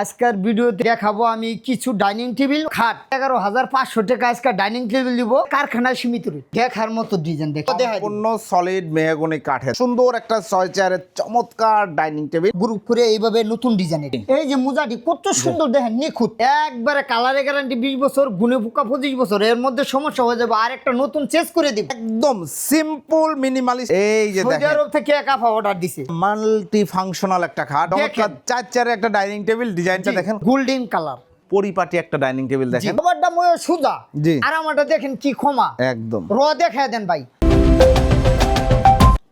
আজকের ভিডিওতে দেখাবো আমি কিছু ডাইনিং টেবিল খাট। এগারো হাজার পাঁচশো টাকা আজকে ডাইনিং টেবিল দিব কারখানায় সীমিত। দেখার মতো ডিজাইন। সম্পূর্ণ সলিড মেহগনি কাঠের। সুন্দর একটা ছয় চেয়ারের চমৎকার ডাইনিং টেবিল। গ্রুপ করে এইভাবে নতুন ডিজাইনের এই যে মোজাটি কত সুন্দর দেখেন নিখুঁত। একবারে কালারে গ্যারান্টি বিশ বছর গুনে পোকা পঁচিশ বছর। এর মধ্যে সমস্যা হয়ে যাবে আর একটা নতুন চেঞ্জ করে দিব। একদম সিম্পল মিনিমালিস্ট এই যে সৌদি আরব থেকে এক আফা অর্ডার দিছে। মাল্টি ফাংশনাল একটা খাট। চার চেয়ারের একটা ডাইনিং টেবিল ডিজাইনটা দেখেন। গোল্ডেন কালার পরিপাটি একটা ডাইনিং টেবিল দেখেন। খাবারটা ময় সুজা। আর আমারটা দেখেন কি ক্ষমা। একদম। র দেখায় দেন ভাই।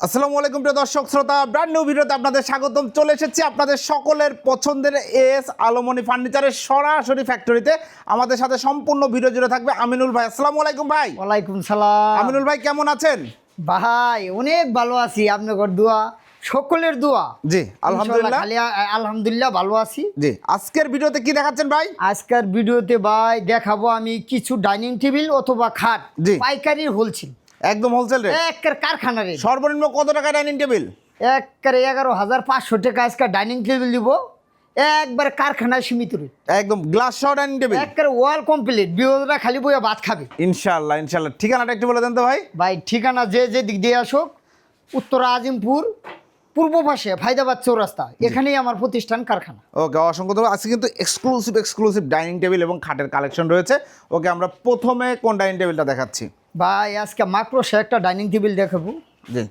আসসালামু আলাইকুম প্রিয় দর্শক শ্রোতা ব্র্যান্ড নিউ ভিডিওতে আপনাদের স্বাগতম। চলে এসেছি আপনাদের সকলের পছন্দের এস আলোমনি ফার্নিচারের সরাসরি ফ্যাক্টরিতে আমাদের সাথে সম্পূর্ণ ভিডিও জুড়ে থাকবে আমিনুল ভাই। আসসালামু আলাইকুম ভাই। ওয়ালাইকুম সালাম। আমিনুল ভাই কেমন আছেন? ভাই অনেক ভালো আছি। আপনার দোয়া সকলের দোয়া। জি আলহামদুলিল্লাহ। আলহামদুলিল্লাহ ভালো আছি। জি আজকের ভিডিওতে কি দেখাচ্ছেন ভাই? আজকের ভিডিওতে ভাই দেখাবো আমি কিছু ডাইনিং টেবিল অথবা খাট জি। পাইকারি হোলসেল। একদম হোলসেল রেট? একের কারখানা রেট। সর্বনিম্ন কত টাকা ডাইনিং টেবিল? একের এগারো হাজার পাঁচশো টাকা আজকে ডাইনিং টেবিল দিব। একবার কারখানায় সীমিত রেট। একদম গ্লাস সহ ডাইনিং টেবিল? একের ওয়াল কমপ্লিট। বিরোধীরা খালি বইয়া ভাত খাবে। ইনশাআল্লাহ ইনশাআল্লাহ। ঠিকানাটা একটু বলে দেন তো ভাই। ভাই ঠিকানা যে যে দিক দিয়ে আসুক উত্তর আজিমপুর পূর্ব পাশে ফায়দাবাদ চৌরাস্তা এখানেই আমার প্রতিষ্ঠান কারখানা। ওকে অসংখ্য ধন্যবাদ। আজকে কিন্তু এক্সক্লুসিভ এক্সক্লুসিভ ডাইনিং টেবিল এবং খাটের কালেকশন রয়েছে। ওকে আমরা প্রথমে কোন ডাইনিং টেবিলটা দেখাচ্ছি? ভাই আজকে মাক্রোসে একটা ডাইনিং টেবিল দেখাবো। জি।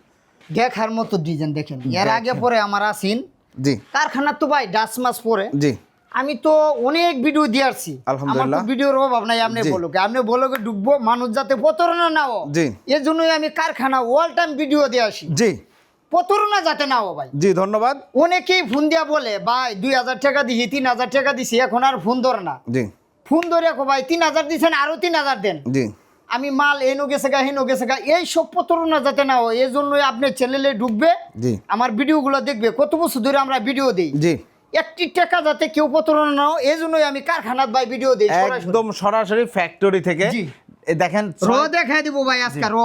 দেখার মতো ডিজাইন দেখেন। এর আগে পরে আমার আসিন জি। কারখানার তো ভাই ডাস মাস পরে। জি। আমি তো অনেক ভিডিও দিয়ে আসছি। আলহামদুলিল্লাহ। ভিডিওর অভাব নাই আপনি জি। বলুক। আপনি বলুক ডুববো মানুষ যাতে প্রতারণা নাও জি। এর জন্যই আমি কারখানা ওয়াল টাইম ভিডিও দিয়ে আসি। জি। প্রতারণা যাতে না নাও ভাই। জি ধন্যবাদ। অনেকেই ফোন দিয়া বলে ভাই দুই হাজার টাকা দিছি তিন হাজার টাকা দিছি এখন আর ফোন ধরে না। জি। ফোন ধরে রাখো ভাই তিন হাজার দিচ্ছেন আরও তিন হাজার দেন। জি। আমি মাল এনো গেছে গা হেনো গেছে গা এই সব প্রতারণা যাতে না হয় এই জন্যই আপনার চ্যানেলে ঢুকবে জি। আমার ভিডিওগুলো দেখবে। কত বছর ধরে আমরা ভিডিও দিই। জি। একটি টাকা যাতে কেউ প্রতারণা না এই জন্যই আমি কারখানাত ভাই ভিডিও দিই একদম সরাসরি ফ্যাক্টরি থেকে। দেখেন র দেখাই দিব ভাই আজকে র।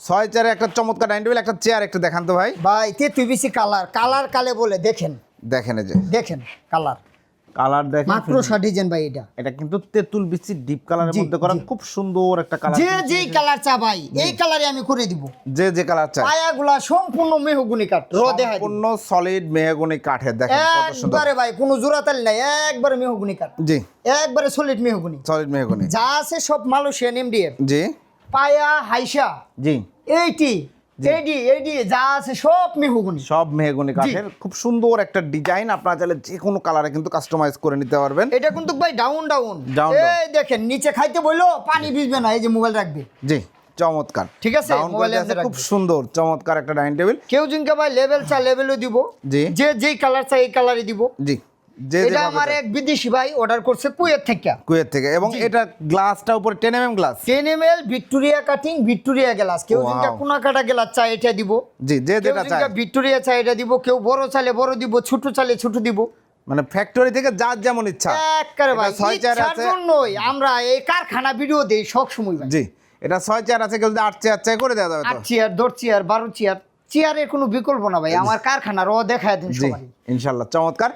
ছয় চেয়ারে একটা চমৎকার ডাইনিং টেবিল একটা চেয়ার একটু দেখান তো ভাই। ভাই তেতুই বেশি কালার কালার কালে বলে দেখেন। দেখেন এই যে। দেখেন কালার কালার দেখেন। মাত্র ডিজাইন ভাই এটা। এটা কিন্তু তেঁতুল বিচি ডিপ কালারের মধ্যে করা খুব সুন্দর একটা কালার যে যেই কালার চা ভাই এই কালারে আমি করে দিব। যে যে কালার চাই পায়াগুলা সম্পূর্ণ মেহগুনি কাঠ র সম্পূর্ণ সলিড মেহগনি কাঠের দেখেন কত সুন্দর। একবারে ভাই কোনো জোড়াতাল নাই একবারে মেহগুনি কাঠ। জি। একবারে সলিড মেহগুনি। Solid mahogany. যা আছে সব মালয়েশিয়ান এমডিএফ জি। পায়া হাইসা। জি। এইটি এইডি এইডি যা আছে সব মেহগুনি। সব মেহগনি কাঠের। খুব সুন্দর একটা ডিজাইন। আপনারা চাইলে যে কোনো কালারে কিন্তু কাস্টমাইজ করে নিতে পারবেন। এটা কিন্তু ভাই ডাউন ডাউন। এই দেখেন নিচে খাইতে বলল পানি ভিজবে না এই যে মোবাইল রাখবে। জি চমৎকার। ঠিক আছে, মোবাইলে খুব সুন্দর চমৎকার একটা ডাইনিং টেবিল। কেউ জিনকে ভাই লেভেল চা লেভেলও দিব। জি। যে যেই কালার চাই এই কালারই দিব। জি। এটা আমার এক বিদেশি ভাই অর্ডার করছে কুয়েত থেকে। কুয়েত থেকে এবং এটা গ্লাসটা উপরে ten M glass. Ten M L Victoria cutting Victoria glass কেউ. জিনকা কোনা কাটা গ্লাস চাই এটা দিব। জি যে যেটা জিনকা ভিক্টোরিয়া চাই এটা দিব কেউ বড় চাইলে বড় দিব ছোট চাইলে ছোট দিব। মানে ফ্যাক্টরি থেকে যার যেমন ইচ্ছা। একবারে ভাই ছয় ইচ্ছার আছে। জন্যই আমরা এই কারখানা ভিডিও দেই সব সময় জি এটা ছয় চেয়ার আছে কেউ আট চেয়ার চাই করে দেওয়া যাবে আট চেয়ার দশ চেয়ার বারো চেয়ার। চেয়ারের কোনো বিকল্প না ভাই আমার কারখানার ও দেখায় দেন সবাই। ইনশাল্লাহ চমৎকার।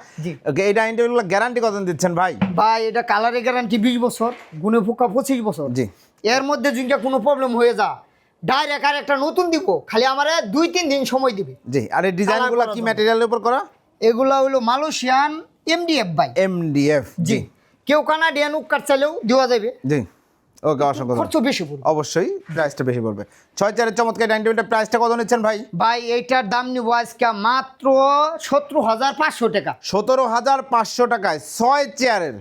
ওকে এই ডাইনিং টেবিলগুলো গ্যারান্টি কত দিচ্ছেন ভাই? ভাই এটা কালারে গ্যারান্টি বিশ বছর গুনে ফুকা পঁচিশ বছর। জি। এর মধ্যে যদি কোনো প্রবলেম হয়ে যা ডাইরেক্ট আর একটা নতুন দিব খালি আমার দুই তিন দিন সময় দিবে। জি আর এই ডিজাইনগুলো কি। ম্যাটেরিয়ালের উপর করা? এগুলা হলো মালয়েশিয়ান এমডিএফ ভাই। এমডিএফ জি। জি। কেউ কানাডিয়ান উপকার চাইলেও দেওয়া যাবে। জি। ওকে অসংখ্য। খরচ বেশি পড়বে। অবশ্যই প্রাইসটা বেশি পড়বে। ছয় চারের চমৎকার ডাইনিং টেবিলটার প্রাইসটা কত নিচ্ছেন ভাই? ভাই এইটার দাম নিব আজকে মাত্র সতেরো হাজার পাঁচশো টাকা। সতেরো হাজার পাঁচশো টাকায় ছয় চেয়ারের।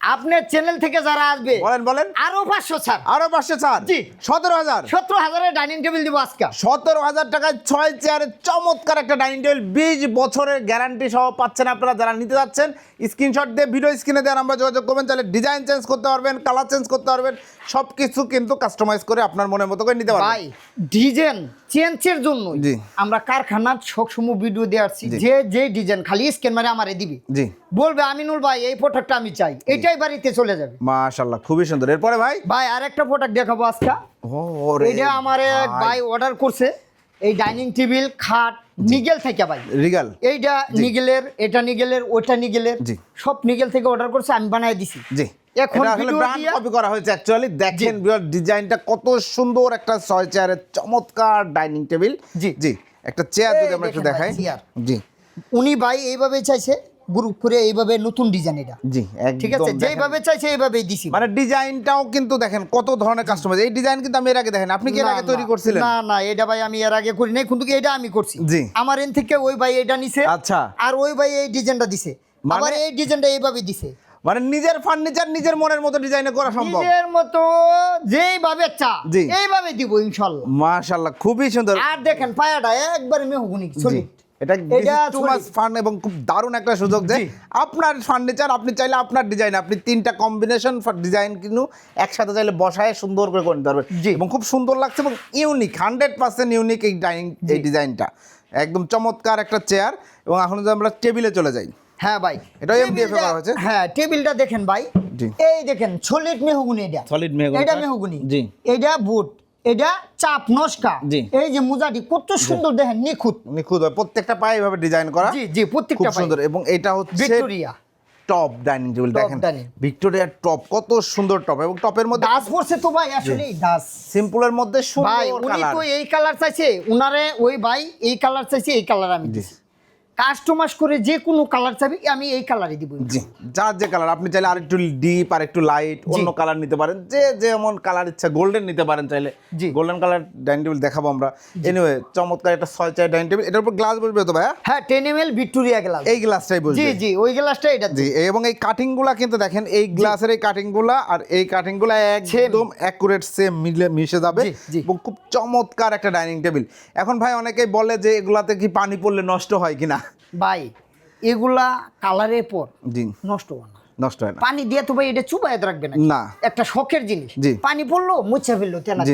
আপনার চ্যানেল থেকে যারা আসবে বলেন বলেন। আরও পাঁচশো ছাড়। আরও পাঁচশো চার জি। সতেরো হাজার? সতেরো হাজারের ডাইনিং টেবিল দিব আজকে। সতেরো হাজার টাকায় ছয় চেয়ারের চমৎকার একটা ডাইনিং টেবিল বিশ বছরের গ্যারান্টি সহ পাচ্ছেন আপনারা যারা নিতে যাচ্ছেন। স্ক্রিনশট দিয়ে ভিডিও স্ক্রিনে দেওয়ার নাম্বার যোগাযোগ করবেন। তাহলে ডিজাইন চেঞ্জ করতে পারবেন কালার চেঞ্জ করতে পারবেন। সব কিছু কিন্তু কাস্টমাইজ করে আপনার মনের মতো করে নিতে পারবেন। ভাই ডিজাইন চেঞ্জের জন্য জি। আমরা কারখানার সবসময় ভিডিও দিয়ে আসছি যে যে ডিজাইন খালি স্ক্যান মারে আমারে দিবি। জি। বলবে আমিনুল ভাই এই প্রোডাক্টটা আমি চাই। এটাই বাড়িতে চলে যাবে। মাশাল্লাহ খুবই সুন্দর। এরপরে ভাই? ভাই আরেকটা প্রোডাক্ট দেখাবো আজকে। ও রে এটা আমার এক ভাই অর্ডার করছে। এই ডাইনিং টেবিল খাট নিগেল থেকে ভাই। রিগাল এইটা নিগেলের এটা নিগেলের ওটা নিগেলের জি। সব নিগেল থেকে অর্ডার করছে আমি বানাই দিছি। জি। এখন ব্র্যান্ড কপি করা হয়েছে অ্যাকচুয়ালি দেখেন ডিজাইনটা কত সুন্দর একটা ছয় চেয়ারের চমৎকার ডাইনিং টেবিল জি। জি একটা চেয়ার যদি আমরা একটু দেখাই। জি। উনি ভাই এইভাবে চাইছে গ্রুপ করে এইভাবে নতুন ডিজাইন এটা। জি ঠিক আছে? চাইছে এইভাবেই দিছি। মানে ডিজাইনটাও কিন্তু দেখেন কত ধরনের কাস্টমার এই ডিজাইন কিন্তু আমি এর আগে দেখেন আপনি কি এর আগে তৈরি করছিলেন? না না এটা ভাই আমি এর আগে করি নাই কিন্তু এটা আমি করছি? জি। আমার এন থেকে ওই ভাই এটা নিছে। আচ্ছা। আর ওই ভাই এই ডিজাইনটা দিছে। মানে- আবার এই ডিজাইনটা এইভাবে দিছে। মানে নিজের ফার্নিচার নিজের মনের মতো ডিজাইনে করা সম্ভব। নিজের মতো যেইভাবে চা জি। এইভাবে দিব ইনশাল্লাহ। মাশাআল্লাহ খুবই সুন্দর। আর দেখেন পায়াটা একবারে মেহগুনি সলিড এটা। ফান এবং খুব দারুণ একটা সুযোগ যে আপনার ফার্নিচার আপনি চাইলে আপনার ডিজাইন আপনি তিনটা কম্বিনেশন ডিজাইন কিন্তু একসাথে চাইলে বসায় সুন্দর করে করে নিতে এবং খুব সুন্দর লাগছে এবং ইউনিক হান্ড্রেড পার্সেন্ট ইউনিক এই ডাইনিং এই ডিজাইনটা একদম চমৎকার একটা চেয়ার এবং এখন যদি আমরা টেবিলে চলে যাই। হ্যাঁ ভাই এটাও MDF এ টেবিলটা- করা হয়েছে? হ্যাঁ টেবিলটা দেখেন ভাই। এই দেখেন সলিড মেহগুনি এটা। Solid মেহগনি এটা মেহগুনি। জি। এটা বুট এটা চাপ নস্কা। এই যে মুজাটি কত সুন্দর দেখেন নিখুঁত। নিখুঁত। প্রত্যেকটা পায়ে এভাবে ডিজাইন করা। জি জি খুব প্রত্যেকটা সুন্দর। এবং এটা হচ্ছে ভিক্টোরিয়া। টপ ডাইনিং টেবিল দেখেন। ভিক্টোরিয়ার টপ কত সুন্দর টপ। এবং টপের মধ্যে দাস পড়ছে তো ভাই আসলে দাস। সিম্পলের মধ্যে ভাই সুন্দর উনি তো এই কালার চাইছে। উনারে ওই ভাই এই কালার চাইছে এই কালার আমি দিছি। কাস্টমাইজ করে যে কোনো কালার চাবি আমি এই কালারই দিব। জি যার যে কালার আপনি চাইলে আরেকটু ডিপ আর একটু লাইট অন্য কালার নিতে পারেন। যে যেমন কালার ইচ্ছা গোল্ডেন নিতে পারেন চাইলে। জি। গোল্ডেন কালার ডাইনিং টেবিল দেখাবো আমরা। এনিওয়ে চমৎকার একটা ছয় চার ডাইনিং টেবিল এটার উপর গ্লাস বসবে তো ভাইয়া? হ্যাঁ ten M L Victoria glass এই গ্লাসটাই বসবে। জি জি ওই গ্লাসটা এটা। জি এবং এই কাটিংগুলা কিন্তু দেখেন এই গ্লাসের এই কাটিংগুলা আর এই কাটিংগুলা একদম অ্যাকুরেট সেম মিলে মিশে যাবে। এবং খুব চমৎকার একটা ডাইনিং টেবিল এখন ভাই অনেকেই বলে যে এগুলাতে কি পানি পড়লে নষ্ট হয় কিনা? ভাই এগুলা কালারের পর নষ্ট হবে না। নষ্ট হয় না। পানি দিয়ে তো ভাই এটা চুবাই রাখবে না না। একটা শখের জিনিস। পানি পড়ল মুছে ফেলল তেলা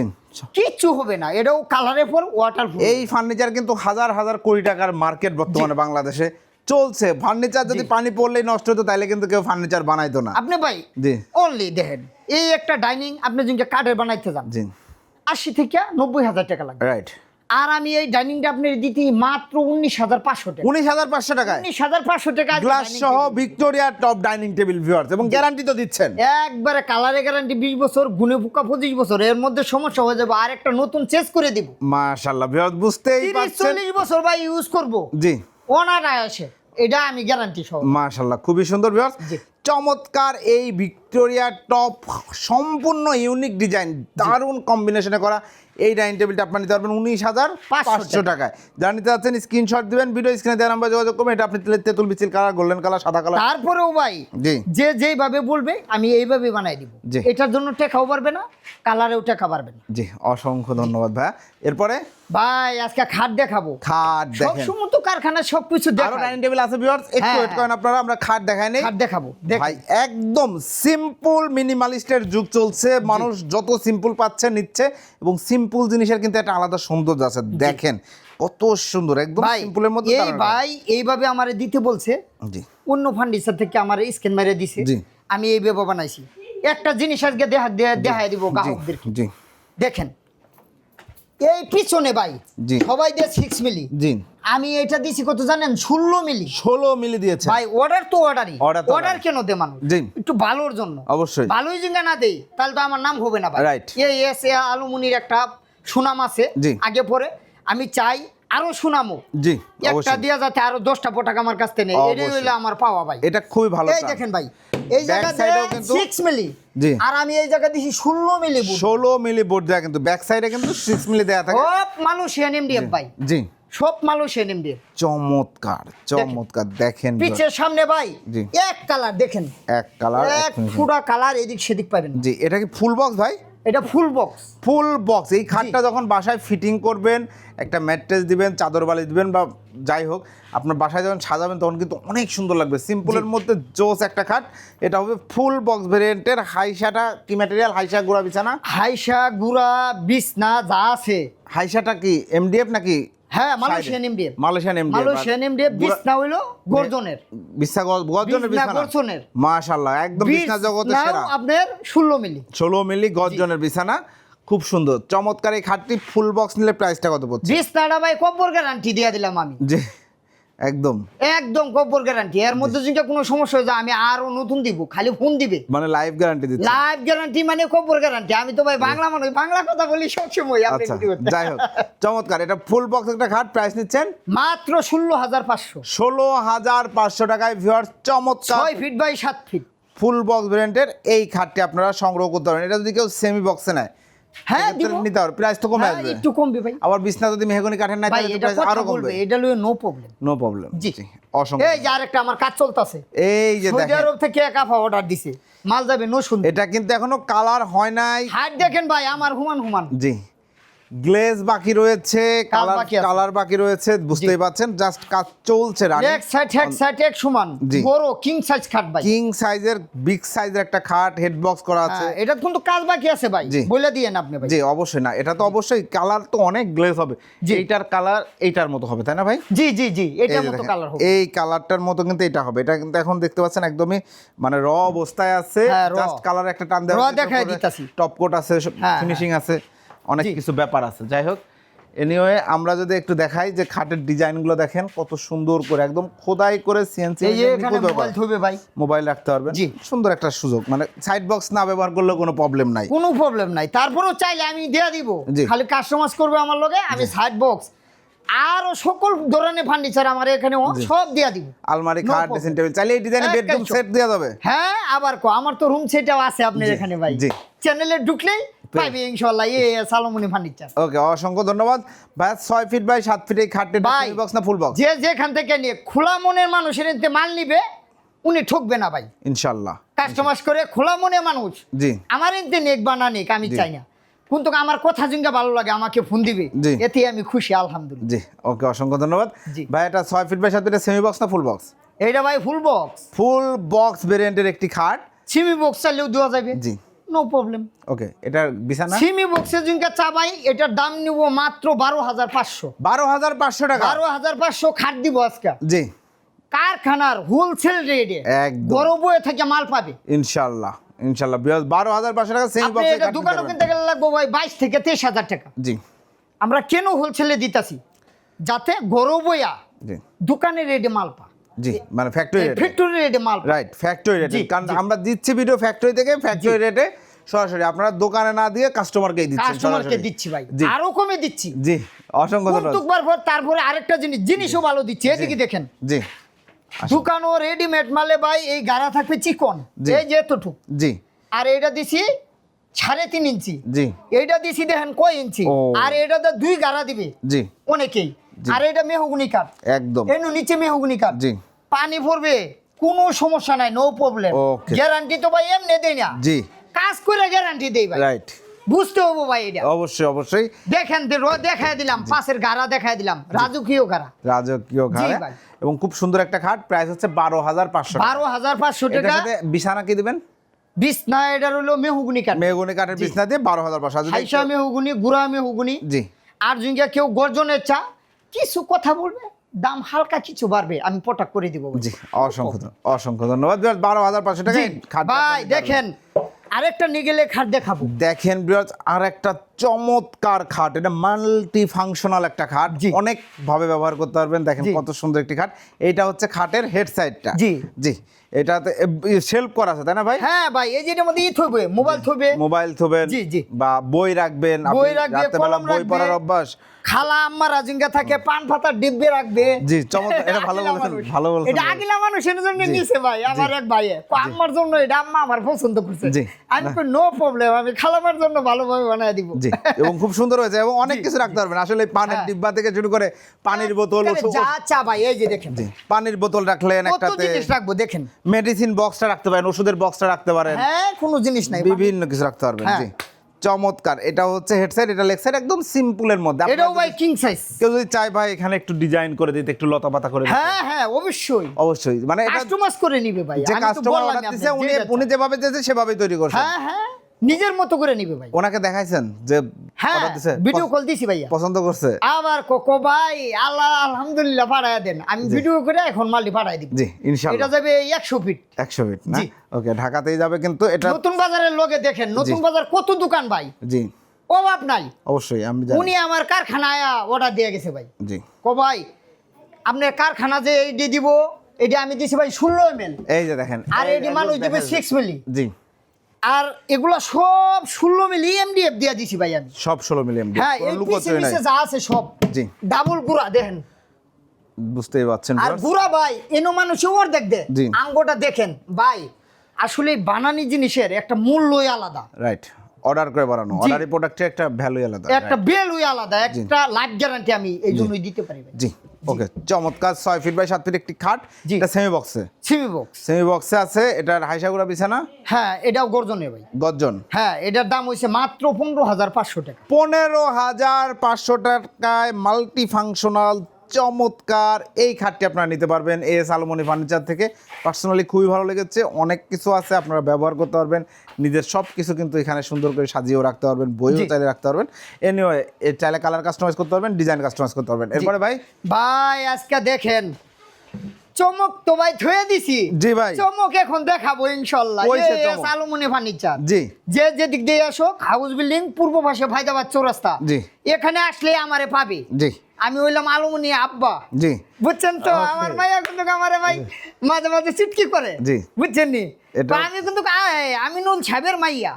কিচ্ছু হবে না এটাও কালারের পর ওয়াটার এই ফার্নিচার কিন্তু হাজার হাজার কোটি টাকার মার্কেট বর্তমানে বাংলাদেশে চলছে। ফার্নিচার যদি পানি পড়লেই নষ্ট হতো তাহলে কিন্তু কেউ ফার্নিচার বানাইতো না। আপনি ভাই জি। অনলি দেখেন এই একটা ডাইনিং আপনি যদি কাঠের বানাইতে যান জি। আশি থেকে নব্বই হাজার টাকা লাগবে। রাইট আর আমি এই ডাইনিংটা আপনার দিতে মাত্র উনিশ হাজার পাঁচশো টাকা। উনিশ হাজার পাঁচশো টাকা উনিশ হাজার পাঁচশো টাকা গ্লাস সহ। Victoria top dining table viewers এবং গ্যারান্টি তো দিচ্ছেন। একবারে কালারে গ্যারান্টি বিশ বছর গুনে পোকা পঁচিশ বছর এর মধ্যে সমস্যা হয়ে যাবে। আর একটা নতুন চেঞ্জ করে দিব। মাশাআল্লাহ ভিউয়ার্স বুঝতেই পারছেন। চল্লিশ বছর ভাই ইউজ করব। জি। অনারায় আসে এটা আমি গ্যারান্টি সহ মাশাআল্লাহ খুবই সুন্দর ভিউয়ার্স। জি। চমৎকার এই ভিক্টোরিয়া টপ সম্পূর্ণ ইউনিক ডিজাইন দারুণ কম্বিনেশনে করা। এই ডাইনিং টেবিলটা আপনার নিতে পারবেন উনিশ হাজার পাঁচশো টাকায়। যারা নিতে যাচ্ছেন স্ক্রিনশট দিবেন ভিডিও স্ক্রিনে দেওয়ার নাম্বার যোগাযোগ করবেন। এটা আপনি তেতুল বিচিল কালার গোল্ডেন কালার সাদা কালার। তারপরেও ভাই জি। যে যেইভাবে বলবে আমি এইভাবে বানাই দিব। এটার জন্য টেকাও পারবে না কালারেও টেকা পারবে না জি অসংখ্য ধন্যবাদ ভাইয়া। এরপরে? ভাই আজকে খাট দেখাবো। খাট সব দেখেন। সময় তো কারখানায় সবকিছু আরও দেখায় ডাইনিং টেবিল আছে ভিউয়ার্স একটু হ্যাঁ, ওয়েট করেন আপনারা আমরা খাট দেখাই নেই। খাট দেখাবো দেখ ভাই একদম সিম্পল মিনিমালিস্টের যুগ চলছে মানুষ যত সিম্পল পাচ্ছে নিচ্ছে এবং সিম্পল জিনিসের কিন্তু একটা আলাদা সৌন্দর্য আছে। দেখেন কত সুন্দর একদম ভাই সিম্পলের মধ্যে এই ভাই এইভাবে আমারে দিতে বলছে। জি। অন্য ফার্নিচার থেকে আমার স্ক্যান মেরে দিছে। জি। আমি এইভাবে বানাইছি। একটা জিনিস আজকে দেখা দেখাই দিব জি গ্রাহকদের। জি। দেখেন এই পিছনে ভাই জি। সবাই দিয়ে সিক্স মিলি জি। আমি এটা দিছি কত জানেন? ষোলো মিলি ষোলো মিলি দিয়েছে। ভাই অর্ডার তো অর্ডারই অর্ডার কেন দে মানুষ? জি। একটু ভালোর জন্য। অবশ্যই। ভালোই জিঙ্গা না দেই তাহলে তো আমার নাম হবে না ভাই। Right. এই এস এ আলুমনির একটা সুনাম আছে। আগে পরে। আমি চাই আরও সুনামও। জি একটা দিয়া যাতে আরও দশটা পটাক আমার কাছ থেকে নেই। এটাই। হইল আমার পাওয়া ভাই। এটা খুবই ভালো এই দেখেন ভাই এই জায়গাতে জায়গা side এও কিন্তু- সিক্স মিলি জি। আর আমি এই জায়গা দিছি ষোলো মিলি বুট। ষোলো মিলি বোর্ড দেয়া কিন্তু ব্যাক সাইডে কিন্তু 6 মিলি দেওয়া থাকে। সব মানুষ এনএমডিএফ ভাই। জি। সব মানুষ এনএমডিএফ চমৎকার চমৎকার দেখেন পিছের সামনে ভাই জি। এক কালার দেখেন। এক কালার এক ফুটা কালার এদিক সেদিক পাবেন। জি এটা কি ফুল বক্স ভাই? এটা ফুল বক্স ফুল বক্স এই খাটটা যখন বাসায় ফিটিং করবেন একটা ম্যাট্রেস দিবেন চাদর বালি দিবেন বা যাই হোক আপনার বাসায় যখন সাজাবেন তখন কিন্তু অনেক সুন্দর লাগবে। সিম্পলের মধ্যে জোস একটা খাট। এটা হবে ফুল বক্স ভেরিয়েন্টের হাইসাটা কি ম্যাটেরিয়াল হাইসা গুড়া বিছানা? হাইসা গুড়া বিছনা যা আছে। হাইসাটা কি এমডিএফ নাকি? হ্যাঁ Malaysian MDF Malaysian MDF Malaysian MDF বিছনা হইল গর্জনের। বিছনা গর্জনের বিছনা গর্জনের। মাশাআল্লাহ একদম বিছনা জগতের সেরা। আপনার ষোলো মিলি। ষোলো মিলি গর্জনের বিছানা খুব সুন্দর। চমৎকার এই খাটটি ফুল বক্স নিলে প্রাইসটা কত পড়ছে? বিছনাটা ভাই কব্বর গ্যারান্টি দিয়ে দিলাম আমি। জি। একদম। একদম কব্বর গ্যারান্টি এর মধ্যে যদি কোনো সমস্যা হয়ে যায় আমি আরও নতুন দিব খালি ফোন দিবে। মানে লাইফ গ্যারান্টি দিচ্ছে। লাইভ গ্যারান্টি মানে কব্বর গ্যারান্টি আমি তো ভাই বাংলা মানুষ বাংলা কথা বলি সবসময় আপনি আচ্ছা যাই হোক চমৎকার। এটা ফুল বক্স একটা খাট প্রাইস নিচ্ছেন? মাত্র ষোলো হাজার পাঁচশো। ষোলো হাজার পাঁচশো টাকায় ভিউয়ার চমৎকার। ছয় ফিট বাই সাত ফিট ফুল বক্স ভ্যারিয়েন্টের এই খাটটি আপনারা সংগ্রহ করতে পারেন। এটা যদি কেউ সেমি বক্সে নেয় হ্যাঁ নিতে পারবে প্রাইস তো কমে হ্যাঁ, আসবে। একটু কমবে ভাই। আবার বিছনা যদি মেহগনি কাঠের না তাহলে এটা প্রাইস আরও কমবে। এটা নো প্রবলেম নো প্রবলেম জি। অসংখ্য এই যে আরেকটা আমার কাজ চলতেছে। এই যে সৌদি আরব থেকে এক আফা অর্ডার দিছে। মাল যাবে নো সুন্দর এটা কিন্তু এখনও কালার হয় নাই। দেখেন ভাই আমার হুমান হুমান। জি। গ্লেজ বাকি রয়েছে কালার বাকি আছে। কালার বাকি রয়েছে বুঝতেই পাচ্ছেন জাস্ট কাজ চলছে এক সাইড এক সাইড এক সমান। বড় কিং সাইজ খাট ভাই। কিং সাইজের বিগ সাইজের একটা খাট হেড বক্স করা আছে। হ্যাঁ, এটা কিন্তু কাজ বাকি আছে ভাই। বলে দিয়েন আপনি ভাই। জি অবশ্যই না। এটা তো অবশ্যই কালার তো অনেক গ্লেজ হবে। এইটার কালার এইটার মতো হবে তাই না ভাই? জি জি জি এটার মতো কালার হবে। এই কালারটার মতো কিন্তু এটা হবে। এটা কিন্তু এখন দেখতে পাচ্ছেন একদমই মানে র অবস্থায় আছে। হ্যাঁ, জাস্ট কালার একটা টান দেওয়া raw দেখায় দিতাছি। টপ কোট আছে হ্যাঁ, ফিনিশিং আছে। অনেক কিছু ব্যাপার আছে। যাই হোক এনিওয়ে আমরা যদি একটু দেখাই যে খাটের ডিজাইনগুলো দেখেন কত সুন্দর করে একদম খোদাই করে সিএনসি এই মোবাইল থবে ভাই। মোবাইল রাখতে পারবেন। জি। সুন্দর একটা সুযোগ মানে সাইড বক্স না ব্যবহার করলে কোনো প্রবলেম নাই। কোনো প্রবলেম নাই। তারপরেও চাইলে আমি দিয়ে দিব। খালি কাস্টমাইজ করবে আমার লগে আমি সাইড বক্স আরও সকল ধরনের ফার্নিচার আমার এখানে সব দিয়ে দিব। আলমারি খাট ড্রেসিং টেবিল চাইলে এই ডিজাইনে বেডরুম সেট দেওয়া যাবে। হ্যাঁ আবার কো আমার তো রুম সেটাও আছে আপনার এখানে ভাই। জি। চ্যানেলে ঢুকলেই পাইবে ইনশাআল্লাহ। এ সালমনি ফার্নিচার ওকে অসংখ্য ধন্যবাদ। ভাই ছয় ফিট বাই সাত ফিট এই ভাই। বক্স না ফুল বক্স যে যেখান থেকে নিয়ে খোলা মনের মানুষের এতে মাল নিবে উনি ঠকবে না ভাই। ইনশাল্লাহ কাস্টমাইজ করে খোলা মনে মানুষ। জি। আমার এতে নেক বা না নেক আমি চাই না। কিন্তু আমার কথা জিঙ্গা ভালো লাগে আমাকে ফোন দিবে। এতে আমি খুশি আলহামদুলিল্লাহ। জি ওকে অসংখ্য ধন্যবাদ। ভাই এটা ছয় ফিট বাই সাত ফিটের সেমি বক্স না ফুল বক্স এইটা ভাই ফুল বক্স ফুল বক্স ভেরিয়েন্টের একটি খাট। সিমি বক্স চাইলেও দেওয়া যাবে। জি। নো প্রবলেম ওকে এটার বিছানা? সিমি বক্সের জিঙ্গা চা ভাই এটার দাম নিব মাত্র বারো হাজার পাঁচশো। বারো হাজার পাঁচশো টাকা? বারো হাজার পাঁচশো খাট দিব আজকে। জি। কারখানার হোলসেল রেটে একদম। বড় বয়ে থেকে মাল পাবে। ইনশাল্লাহ ইনশাল্লাহ। বিকজ বারো হাজার পাঁচশো টাকা সেমি আপনি এটা দোকানও কিনতে গেলে লাগবো ভাই বাইশ থেকে তেইশ হাজার টাকা। জি। আমরা কেন হোলসেলে দিতাছি? যাতে গরু বইয়া দোকানে রেটে মাল পা জি মানে ফ্যাক্টরি রেট ফ্যাক্টরি রেটে মাল রাইট ফ্যাক্টরি রেটে কারণ আমরা দিচ্ছি ভিডিও ফ্যাক্টরি থেকে ফ্যাক্টরি রেটে সরাসরি আপনারা দোকানে না দিয়ে কাস্টমারকেই দিচ্ছেন কাস্টমারকে দিচ্ছি ভাই। আরও কমে দিচ্ছি। জি অসংখ্য ধন্যবাদ। পর তারপরে আরেকটা জিনিস জিনিসও ভালো দিচ্ছি। এদিকে দেখেন? জি। দোকান ও রেডিমেড মালে ভাই এই গাড়া থাকবে চিকন। যে এতটুক। জি। আর এটা দিছি সাড়ে তিন ইঞ্চি। জি। এইটা দিছি দেখেন কয় ইঞ্চি? আর এটা তো দুই গাড়া দিবে। জি। অনেকেই। আর এটা মেহগুনি কাঠ। একদম। এনু নিচে মেহগুনি কাঠ। জি। পানি পড়বে কোনো সমস্যা নাই নো প্রবলেম গ্যারান্টি তো ভাই এমনি দেই না। জি। কাজ করে গ্যারান্টি দেই ভাই। রাইট বুঝতে হব ভাই এটা। অবশ্যই অবশ্যই। দেখেন দেখাই দিলাম পাশের গাড়া দেখাই দিলাম রাজকীয় গাড়া। রাজকীয় ভাই। এবং খুব সুন্দর একটা খাট প্রাইস হচ্ছে বারো হাজার পাঁচশো বারো হাজার পাঁচশো টাকা। বিছানা কি দিবেন? বিছনা এটার হলো মেহুগুনি কাঠ। মেগুনি কাঠের বিছনা দিয়ে বারো হাজার পাঁচশো। হাইসা মেহুগুনি গুড়া মেহুগুনি। জি। আর যদি কেউ গর্জনের চা কিছু কথা বলবে? দাম হালকা কিছু বাড়বে আমি পটাক করে দিব। জি অসংখ্য অসংখ্য ধন্যবাদ বারো হাজার পাঁচশো টাকা ভাই দেখেন আরেকটা নিগেলে খাট দেখাবো। দেখেন বিরাজ আর একটা চমৎকার খাট। এটা মাল্টি ফাংশনাল একটা খাট। জি। অনেক ভাবে ব্যবহার করতে পারবেন। দেখেন কত সুন্দর একটি খাট। এটা হচ্ছে খাটের হেড সাইডটা জি। জি। এটাতে শেল্ফ করা আছে তাই না ভাই? হ্যাঁ ভাই এই যে যেটার মধ্যে ই থইবে মোবাইল থইবে। মোবাইল থবেন জি, জি। বা বই রাখবেন। বই রাখবে, রাত্রেবেলা কলম বই পড়ার অভ্যাস। খালা আম্মা রাজিঙ্গা থাকে পান পাতার ডিব্বে রাখবে। জি, চমৎকার। এটা ভালো বলেছেন, ভালো বলেছেন এটা। আগিলা মানুষের জন্য নিছে ভাই আমার এক ভাই আম্মার জন্য এটা আম্মা আমার পছন্দ করছে। জি, আমি নো। প্রবলেম আমি খালামার জন্য ভালোভাবে বানিয়ে দিব। জি এবং খুব সুন্দর হয়েছে এবং অনেক কিছু রাখতে পারবেন। আসলে পানির হ্যাঁ। ডিব্বা থেকে শুরু করে পানির বোতল তাহলে যা চা ভাই এই যে দেখেন। পানির বোতল রাখলেন কত একটাতে। জিনিস রাখব দেখেন। মেডিসিন বক্সটা রাখতে পারেন ওষুধের বক্সটা রাখতে পারেন। হ্যাঁ কোনো জিনিস নাই বিভিন্ন কিছু রাখতে পারবেন হ্যাঁ। জি। চমৎকার। এটা হচ্ছে হেডসেট এটা লেগ সাইড একদম সিম্পলের মধ্যে। এটাও ভাই কিং সাইজ কেউ যদি চায় ভাই এখানে একটু ডিজাইন করে দিতে একটু লতা পাতা করে হ্যাঁ হ্যাঁ অবশ্যই। অবশ্যই। মানে এটা কাস্টমাইজ করে নিবে ভাই যে কাস্টমার অর্ডার দিছে উনি উনি যেভাবে দিয়েছে সেভাবেই তৈরি করছে। হ্যাঁ হ্যাঁ। নিজের মতো করে নিবে ভাই। ওনাকে দেখাইছেন যে হ্যাঁ ভিডিও কল দিছি ভাইয়া। পছন্দ করছে। আবার কোকো ভাই আল্লাহ আলহামদুলিল্লাহ পাঠায় দেন। আমি ভিডিও করে এখন মালটি পাঠাই দিব। জি ইনশাআল্লাহ এটা যাবে একশো ফিট একশো ফিট না? ওকে ঢাকাতেই যাবে কিন্তু এটা নতুন বাজারের লোকে দেখেন নতুন বাজার কত দোকান ভাই? জি। অভাব নাই। অবশ্যই আমি জানি। উনি আমার কারখানায় অর্ডার দিয়ে গেছে ভাই। জি। কো ভাই আপনার কারখানা যে এই দিয়ে দিব এটা আমি দিছি ভাই ষোলো এম এই যে দেখেন আর এই- এটি মানুষ দিবে দেখেন। সিক্স মিলি জি। আর এগুলা সব ষোলো মিলি এমডিএফ দিয়ে দিছি ভাই আমি। সব ষোলো হ্যাঁ এই পিছে পিছে যা আছে সব। জি। ডাবল গুড়া দেখেন। বুঝতেই পারছেন আর গুড়া ভাই এনো মানুষ ওর দেখ দে। আঙ্গটা দেখেন ভাই। আসলে বানানি জিনিসের একটা মূল্যই আলাদা। রাইট অর্ডার করে বানানো। অর্ডারি প্রোডাক্টের একটা ভ্যালু আলাদা। একটা বেলুই আলাদা। একটা লাইফ গ্যারান্টি আমি এই জন্যই দিতে পারি জি। ওকে চমৎকার। ছয় ফিট বাই সাত ফিট একটি খাট। এটা সেমি বক্সে সেমি বক্স সেমি বক্সে আছে। এটার হাইসাগুড়া বিছানা? হ্যাঁ এটাও গর্জনে ভাই। গর্জন? হ্যাঁ এটার দাম হয়েছে মাত্র পনেরো হাজার পাঁচশো টাকা। পনেরো হাজার পাঁচশো টাকায় মাল্টি ফাংশনাল চমৎকার এই খাটটি আপনারা নিতে পারবেন এস আলমনি ফার্নিচার থেকে। পার্সোনালি খুবই ভালো লেগেছে অনেক কিছু আছে আপনারা ব্যবহার করতে পারবেন নিজের সব কিছু কিন্তু এখানে সুন্দর করে সাজিয়েও রাখতে পারবেন বইও। চাইলে রাখতে পারবেন। এনিওয়ে চাইলে কালার কাস্টমাইজ করতে পারবেন ডিজাইন কাস্টমাইজ করতে পারবেন। এরপরে ভাই? ভাই আজকে দেখেন চমক তো ভাই থয়ে দিছি। জি ভাই। চমক এখন দেখাবো ইনশাল্লাহ। সালুমনি ফার্নিচার। জি। যে যে দিক দিয়ে আসো হাউস বিল্ডিং পূর্ব পাশে ফায়দাবাদ চৌরাস্তা। জি। এখানে আসলে আমারে পাবে। জি। আমি হইলাম আলুমনি আব্বা। জি। বুঝছেন তো? আমার মাইয়া কিন্তু আমারে ভাই মাঝে মাঝে চিটকি করে। জি। বুঝছেন নি? আমি কিন্তু আমি নুন সাহেবের মাইয়া।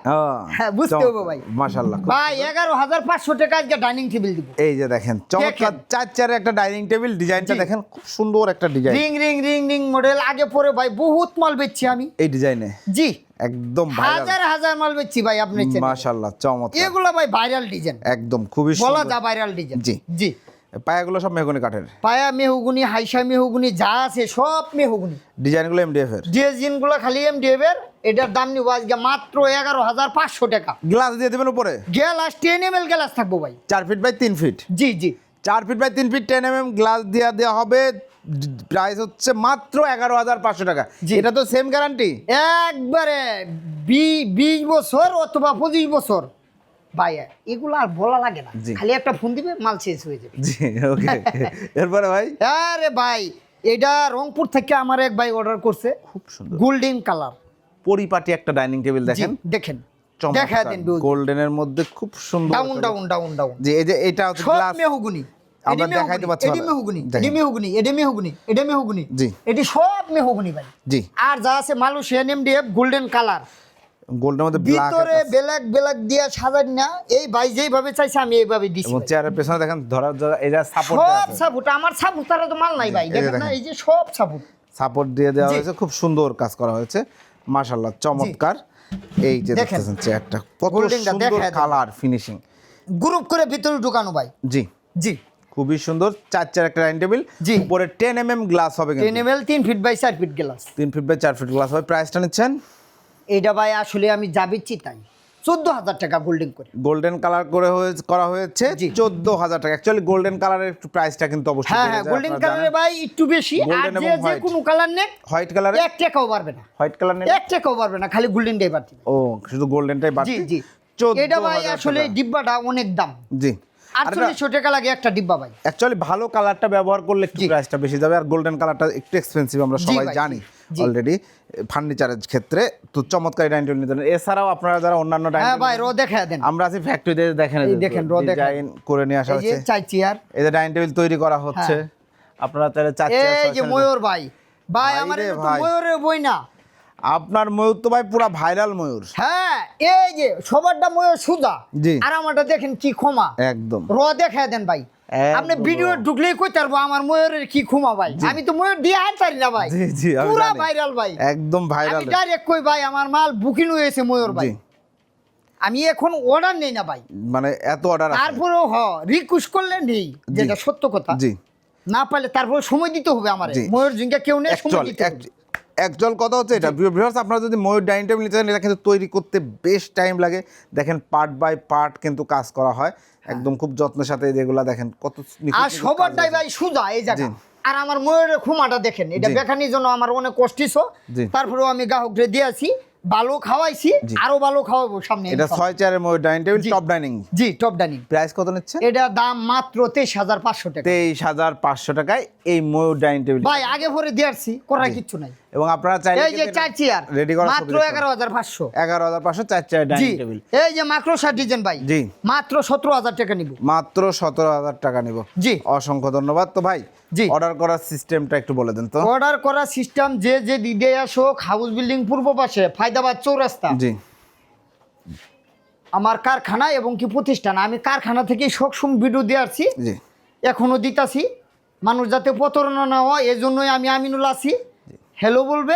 হ্যাঁ, বুঝতে হবে ভাই। মাশাল্লাহ ভাই এগারো হাজার পাঁচশো টাকা আজকে ডাইনিং টেবিল দিব। এই যে দেখেন চমৎকার চার চারের একটা ডাইনিং টেবিল ডিজাইনটা দেখেন খুব সুন্দর একটা design. Ring ring ring ring model আগে পরে ভাই বহুত মাল বেচছি আমি। এই ডিজাইনে? জি। একদম হাজার হাজার মাল বেচছি ভাই আপনি। মাশাল্লাহ চমৎকার। এগুলো ভাই ভাইরাল ডিজাইন একদম খুবই বলা সুন্দর। যা ভাইরাল ডিজাইন জি। জি। পায়াগুলো সব মেহগনি কাঠের। পায়া মেহুগুনি হাইসা মেহুগুনি যা আছে সব মেহুগুনি। ডিজাইনগুলো এমডিএফ এর। যে জিনগুলো খালি এম এর এটার দাম নিব আজকে মাত্র এগারো হাজার পাঁচশো টাকা। গ্লাস দিয়ে দেবেন উপরে? Glass ten M L glass থাকব ভাই। চার ফিট বাই তিন ফিট? জি জি। চার ফিট বাই তিন feet ten M M glass দিয়ে দেওয়া হবে প্রাইস হচ্ছে মাত্র এগারো হাজার পাঁচশো টাকা। জি। এটা তো সেম গ্যারান্টি একবারে বিশ বছর অথবা পঁচিশ বছর। এগুলো আর বলা লাগে না। খালি একটা ফোন দিবে মাল শেষ হয়ে যাবে। জি ওকে এরপরে ভাই? আরে ভাই এটা রংপুর থেকে আমার এক ভাই অর্ডার করছে। খুব সুন্দর। গোল্ডেন কালার পরিপাটি একটা ডাইনিং টেবিল দেখেন। দেখেন। দেখা দেন গোল্ডেনের মধ্যে খুব সুন্দর ডাউন ডাউন ডাউন ডাউন এই যে এটা হচ্ছে গ্লাস মেহুগুনি। আমরা দেখাইতে মেহুগুনি, পারছি এডি না। মেহুগুনি দেখেন। এডি মেহুগুনি এডি মেহুগুনি এডি মেহুগুনি। জি। এটি সব মেহুগুনি ভাই। জি। আর যা আছে মালয়েশিয়ান এমডিএফ গোল্ডেন কালার গোল্ডের মধ্যে ভিতরে দিয়া সাজান না। এই ভাই যেইভাবে চাইছে আমি এইভাবে দিছি এবং চেয়ারের পেছনে দেখেন ধরার জায়গা এই যে সাপোর্ট সব সাবুট আমার সাবুট তারা তো মাল নাই ভাই। দেখেন না এই যে সব সাবুট সাপোর্ট দিয়ে দেওয়া হয়েছে খুব সুন্দর কাজ করা হয়েছে। মাশাআল্লাহ চমৎকার। এই যে। দেখতেছেন চেয়ারটা কত সুন্দর কালার ফিনিশিং গ্রুপ করে ভিতরে ঢুকানো ভাই। জি। জি। খুবই সুন্দর চার চার একটা ডাইনিং টেবিল জি। উপরে টেন এম এম গ্লাস হবে টেন এম এল তিন ফিট বাই চার ফিট গ্লাস তিন ফিট বাই চার ফিট গ্লাস হবে। প্রাইসটা নিচ্ছেন? এইটা ভাই আসলে আমি যা বিচ্ছি তাই। চোদ্দ হাজার টাকা গোল্ডেন করে। গোল্ডেন কালার করে করা হয়েছে জি। চোদ্দ হাজার টাকা অ্যাকচুয়ালি গোল্ডেন কালারের প্রাইসটা কিন্তু অবশ্যই হ্যাঁ হ্যাঁ গোল্ডেন আপনারা কালারে ভাই একটু বেশি আর যে যে কোনো কালার নেক হোয়াইট কালারে এক টাকাও পারবে না। হোয়াইট কালার নেই এক টাকাও পারবে না খালি গোল্ডেন ডে পারবে ও শুধু গোল্ডেনটাই জি বাড়ছে জি। এটা ভাই আসলে ডিব্বাটা অনেক দাম। জি। আটচল্লিশশো টাকা লাগে একটা ডিব্বা ভাই। অ্যাকচুয়ালি ভালো কালারটা ব্যবহার করলে একটু প্রাইসটা বেশি যাবে আর গোল্ডেন কালারটা একটু এক্সপেন্সিভ আমরা সবাই জানি। অলরেডি ফার্নিচারের ক্ষেত্রে। তো চমৎকার ডাইনিং টেবিল নিতে এছাড়াও আপনারা যারা অন্যান্য হ্যাঁ ভাই রো দেখা দেন। আমরা আছি ফ্যাক্টরিতে দেখেন দেখেন, দেখেন। ডিজাইন করে নিয়ে আসা হচ্ছে। চাই চেয়ার এই যে ডাইনিং টেবিল তৈরি করা হচ্ছে। আপনারা চাইলে চার চেয়ার, এই যে ময়ূর ভাই। ভাই আমার রে। ময়ূরের বই না। আপনার ময়ূর তো ভাই পুরা ভাইরাল ময়ূর। হ্যাঁ এই যে সবারটা ময়ূর সুজা। জি। আর আমারটা দেখেন কি ক্ষমা। একদম। র দেখা দেন ভাই। আপনি ভিডিও ঢুকলেই কই পারব আমার ময়ূরের কি ক্ষমা ভাই? আমি তো ময়ূর দিয়ে হাত পারি না ভাই। পুরা ভাইরাল ভাই। একদম ভাইরাল ডাইরেক্ট কই ভাই আমার মাল বুকিং হয়েছে ময়ূর ভাই। আমি এখন অর্ডার নেই না ভাই। মানে এত অর্ডার তারপরেও হ রিকোয়েস্ট করলে নেই যেটা সত্য কথা। জি। না পারলে তারপরে সময় দিতে হবে আমার। ময়ূর জিঙ্গা কেউ নেই সময় দিতে অ্যাকচুয়াল কথা হচ্ছে এটা। ভিউয়ার্স আপনারা যদি ময়ূর ডাইনিং টেবিল নিতে চান এটা কিন্তু তৈরি করতে বেশ টাইম লাগে। দেখেন পার্ট বাই পার্ট কিন্তু কাজ করা হয়। একদম খুব যত্নের সাথে যেগুলা দেখেন কত আর সবার সবারটাই ভাই সুজা এই জায়গা। আর আমার ময়ূরের খুমাটা দেখেন এটা বেখানির দেখানোর জন্য আমার অনেক কষ্টিস। তারপরেও আমি গ্রাহকরে দিয়েছি। ভালো খাওয়াইছি আরও ভালো খাওয়াবো সামনে এটা ছয় চেয়ারের ময়ূর ডাইনিং টেবিল টপ ডাইনিং? জি টপ ডাইনিং। প্রাইস কত নিচ্ছে এটা দাম মাত্র তেইশ হাজার পাঁচশো টাকা। তেইশ হাজার পাঁচশো টাকায় এই ময়ূর ডাইনিং টেবিল। ভাই আগে ভরে দিয়ে আসছি করার কিচ্ছু নাই। এবং আপনারা চাইলে এই যে চার চেয়ার রেডি করা মাত্র এগারো হাজার পাঁচশো। এগারো হাজার পাঁচশো চার চেয়ার ডাইনিং টেবিল। এই যে মাক্রোসা ডিজাইন ভাই জি। মাত্র সতেরো হাজার টাকা নিব। মাত্র সতেরো হাজার টাকা নিব। জি। অসংখ্য ধন্যবাদ। তো ভাই জি। অর্ডার করার সিস্টেমটা একটু বলে দেন তো। অর্ডার করার সিস্টেম যে যে দিদে আসুক হাউস বিল্ডিং পূর্ব পাশে ফায়দাবাদ চৌরাস্তা। জি। আমার কারখানা এবং কি প্রতিষ্ঠান আমি কারখানা থেকে সবসময় ভিডিও দিয়ে আসছি। জি। এখনও দিতাছি। মানুষ যাতে প্রতারণা না হয় এজন্যই আমি আমিনুল আছি। হ্যালো বলবে।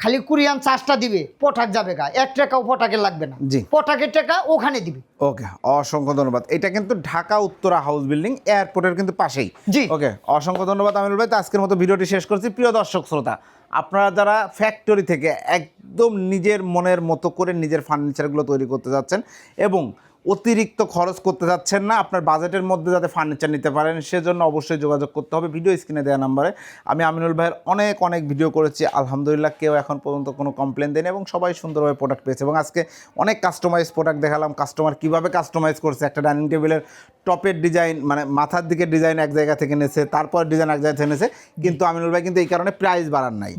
খালি কুরিয়ান চার্জটা দিবে পটাক যাবে গা। এক টাকাও পটাকে লাগবে না। জি। পটাকের টাকা ওখানে দিবে। ওকে অসংখ্য ধন্যবাদ। এটা কিন্তু ঢাকা উত্তরা হাউস বিল্ডিং এয়ারপোর্টের কিন্তু পাশেই। জি। ওকে অসংখ্য ধন্যবাদ আমিনুল ভাই। তো আজকের মতো ভিডিওটি শেষ করছি। প্রিয় দর্শক শ্রোতা আপনারা যারা ফ্যাক্টরি থেকে একদম নিজের মনের মতো করে নিজের ফার্নিচারগুলো তৈরি করতে যাচ্ছেন এবং অতিরিক্ত খরচ করতে যাচ্ছেন না। আপনার বাজেটের মধ্যে যাতে ফার্নিচার নিতে পারেন সেজন্য অবশ্যই যোগাযোগ করতে হবে। ভিডিও স্ক্রিনে দেওয়া নাম্বারে আমি আমিনুল ভাইয়ের অনেক অনেক ভিডিও করেছি। আলহামদুলিল্লাহ কেউ এখন পর্যন্ত কোনো কমপ্লেন দেয়নি এবং সবাই সুন্দরভাবে প্রোডাক্ট পেয়েছে এবং আজকে অনেক কাস্টমাইজ প্রোডাক্ট দেখালাম। কাস্টমার কীভাবে কাস্টমাইজ করছে? একটা ডাইনিং টেবিলের টপের ডিজাইন মানে মাথার দিকে ডিজাইন এক জায়গা থেকে নেছে তারপর ডিজাইন এক জায়গা থেকে নেছে। কিন্তু আমিনুল ভাই কিন্তু এই কারণে প্রাইস বাড়ান নাই।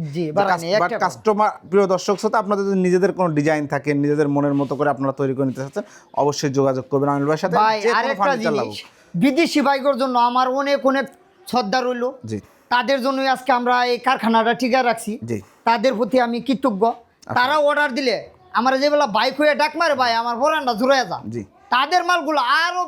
কাস্টমার প্রিয় দর্শক শ্রোতা আপনাদের যদি নিজেদের কোনো ডিজাইন থাকে নিজেদের মনের মতো করে আপনারা তৈরি করে নিতে চাচ্ছেন অবশ্যই যোগাযোগ করবেন আমিনুল ভাইয়ের সাথে ভাই কোনো আরেকটা জিনিস বিদেশি বাইকের জন্য আমার অনেক অনেক শ্রদ্ধা রইল। জি। তাদের জন্যই আজকে আমরা এই কারখানাটা টিকা রাখছি। জি। তাদের প্রতি আমি কৃতজ্ঞ। তারা অর্ডার দিলে আমার যেবেলা বাইক হয়ে ডাক মারে ভাই আমার বরান্ডা জুড়ে যা জি। তাদের মালগুলো আরও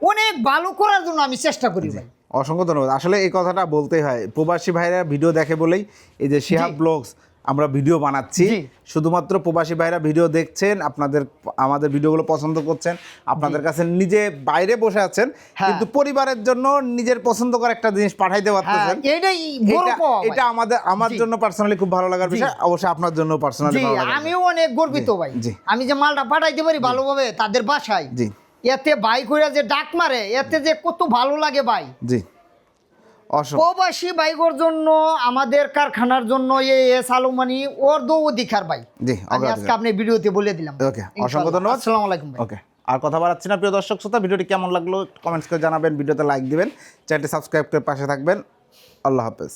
অনেক ভালো করার জন্য আমি চেষ্টা করি ভাই। অসংখ্য ধন্যবাদ। আসলে এই কথাটা বলতেই হয়। প্রবাসী ভাইরা ভিডিও দেখে বলেই এই যে শিহাব ব্লগস আমরা ভিডিও বানাচ্ছি। শুধুমাত্র প্রবাসী ভাইরা ভিডিও দেখছেন আপনাদের আমাদের ভিডিওগুলো পছন্দ করছেন আপনাদের কাছে নিজে বাইরে বসে আছেন হ্যাঁ। কিন্তু পরিবারের জন্য নিজের পছন্দ করে একটা জিনিস পাঠাইতে হ্যাঁ পারতেছেন। এটাই এটা- ভাই। আমাদের আমার জন্য পার্সোনালি খুব ভালো লাগার বিষয় অবশ্যই আপনার জন্য পার্সোনালি আমিও অনেক গর্বিত ভাই। আমি যে মালটা পাঠাইতে পারি ভালোভাবে তাদের বাসায় এতে বাইক হইয়া যে ডাক মারে এতে যে কত ভালো লাগে ভাই। জি। প্রবাসী বাইকের জন্য আমাদের কারখানার জন্য এই এস আলমানি অর্ধ অধিকার ভাই। জি আজকে আপনি ভিডিওতে বলে দিলাম। ওকে, অসংখ্য ধন্যবাদ। আসসালামু আলাইকুম ওকে আর কথা বাড়াচ্ছি না প্রিয় দর্শক শ্রোতা ভিডিওটি কেমন লাগল কমেন্টস করে জানাবেন ভিডিওতে লাইক দিবেন চ্যানেলটি সাবস্ক্রাইব করে পাশে থাকবেন। আল্লাহ হাফেজ।